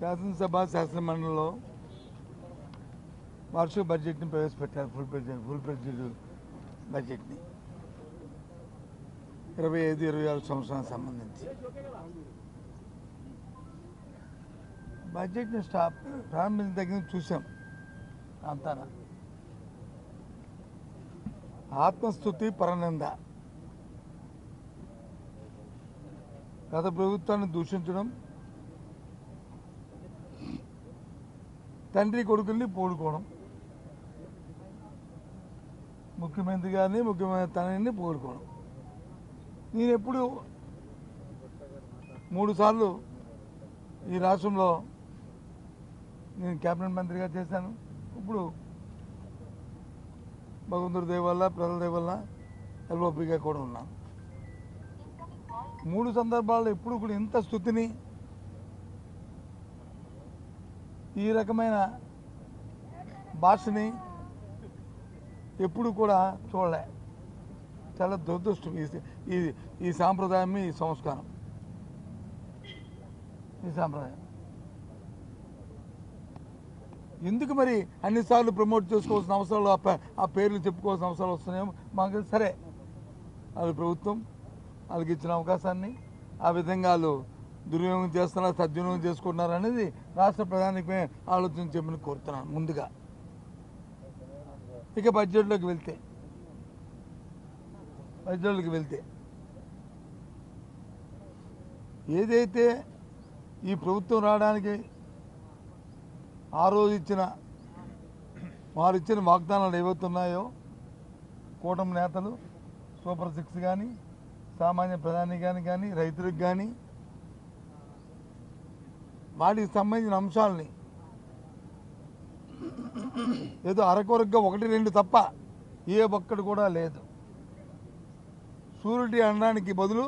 శాసనసభ శాసనమండలిలో వార్షిక బడ్జెట్ని ప్రవేశపెట్టారు ఫుల్ బడ్జెట్ ఫుల్ బడ్జెట్ బడ్జెట్ని ఇరవై ఐదు ఇరవై ఆరు సంవత్సరానికి సంబంధించి. బడ్జెట్ని స్టాప్ ప్రారంభించిన దగ్గర చూసాం. అంతాన. ఆత్మస్థుతి పరనింద. గత ప్రభుత్వాన్ని దూషించడం తండ్రి కొడుకుల్ని పోడుకోవడం ముఖ్యమంత్రి గారిని ముఖ్యమంత్రి తనని పోడుకోవడం నేను ఎప్పుడు మూడుసార్లు ఈ రాష్ట్రంలో నేను క్యాబినెట్ మంత్రిగా చేశాను. ఇప్పుడు భగవంతుడి దయ వల్ల ప్రజల దయ వల్ల ఎల్ఓపిగా కూడా ఉన్నాను. మూడు సందర్భాల్లో ఎప్పుడు కూడా ఇంత స్థుతిని ఈ రకమైన భాషని ఎప్పుడు కూడా చూడలే. చాలా దురదృష్టం ఈ ఈ సాంప్రదాయం ఈ సంస్కారం. ఈ సాంప్రదాయం. ఎందుకు మరి అన్నిసార్లు ప్రమోట్ చేసుకోవాల్సిన అవసరాలు ఆ ఆ పేర్లు చెప్పుకోవాల్సిన అవసరాలు వస్తున్నాయో మాకు సరే. అది ప్రభుత్వం వాళ్ళకి ఇచ్చిన అవకాశాన్ని ఆ విధంగా వాళ్ళు దుర్వినియోగం చేస్తున్నారు సద్వినియోగం చేసుకుంటున్నారు అనేది రాష్ట్ర ప్రధానిపై ఆలోచన చెప్పని కోరుతున్నాను ముందుగా. ఇక బడ్జెట్లోకి వెళ్తే బడ్జెట్లోకి వెళ్తే ఏదైతే ఈ ప్రభుత్వం రావడానికి ఆ రోజు ఇచ్చిన వారు ఇచ్చిన వాగ్దానాలు ఏవైతున్నాయో కూటమి నేతలు సూపర్ సిక్స్ కానీ సామాన్య ప్రధాని కానీ కానీ రైతులకు కానీ వాటికి సంబంధించిన అంశాలని. ఏదో అరకొరగ్గా ఒకటి రెండు తప్ప ఏ ఒక్కటి కూడా లేదు. సూరిటీ అనడానికి బదులు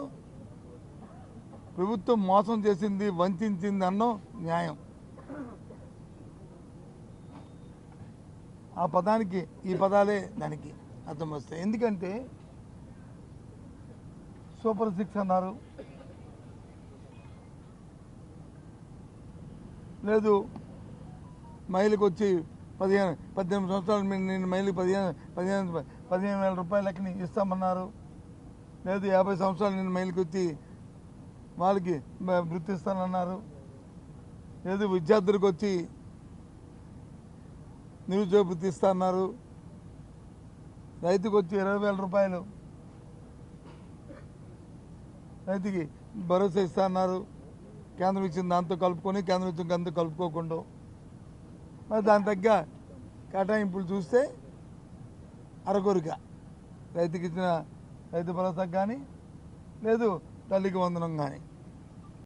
ప్రభుత్వం మోసం చేసింది వంచింది అన్నో న్యాయం. ఆ పదానికి ఈ పదాలే దానికి అర్థం వస్తాయి. ఎందుకంటే సూపర్ సిక్స్ అన్నారు. లేదు. మహిళకు వచ్చి పదిహేను పద్దెనిమిది సంవత్సరాలు నేను మహిళకు పదిహేను పదిహేను పదిహేను వేల రూపాయలకి ఇస్తామన్నారు. లేదు యాభై సంవత్సరాలు నేను మహిళకు వచ్చి వాళ్ళకి గుర్తిస్తానన్నారు. లేదు విద్యార్థులకు వచ్చి నిరుద్యోగ వృత్తి ఇస్తామన్నారు రైతుకు వచ్చి ఇరవై వేల రూపాయలు రైతుకి భరోసా ఇస్తా అన్నారు కేంద్రం ఇచ్చిన దాంతో కలుపుకొని కేంద్రం ఇచ్చిన దాంతో కలుపుకోకుండా. మరి దాని తగ్గ కేటాయింపులు చూస్తే అరకొరిక. రైతుకి ఇచ్చిన రైతు భరోసా కానీ లేదు తల్లికి వందనం కానీ.